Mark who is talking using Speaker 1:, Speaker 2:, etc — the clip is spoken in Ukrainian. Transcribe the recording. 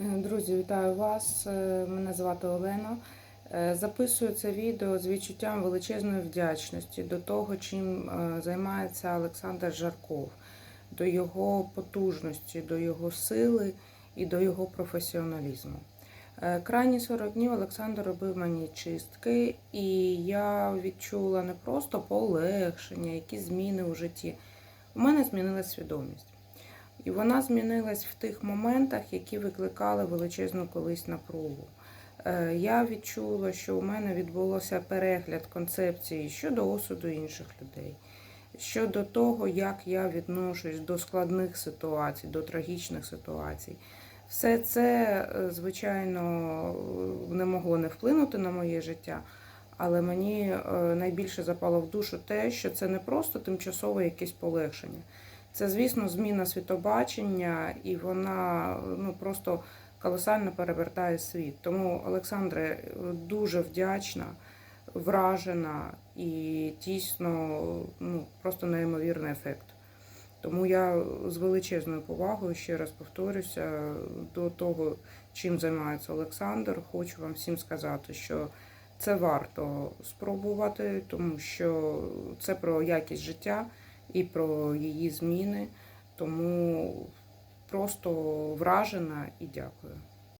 Speaker 1: Е, Друзі, вітаю вас. Е, Мене звати Олена. Е, Записую це відео з відчуттям величезної вдячності до того, чим займається Олександр Жарков, до його потужності, до його сили і до його професіоналізму. Крайні 40 днів Олександр робив мені чистки, і я відчула не просто полегшення, якісь зміни у житті. У мене змінилася свідомість. І вона змінилась в тих моментах, які викликали величезну колись напругу. Е, Я відчула, що у мене відбулося перегляд концепції щодо осуду інших людей, щодо того, як я відношусь до складних ситуацій, до трагічних ситуацій. Все це, е, звичайно, не могло не вплинути на моє життя, але мені е, найбільше запало в душу те, що це не просто тимчасове якесь полегшення. Це, звісно, зміна світобачення, і вона ну просто колосально перевертає світ. Тому, Олександре, дуже вдячна, вражена і дійсно ну, просто неймовірний ефект. Тому я з величезною повагою ще раз повторюся до того, чим займається Олександр. Хочу вам всім сказати, що це варто спробувати, тому що це про якість життя і про її зміни. Тому просто вражена і дякую.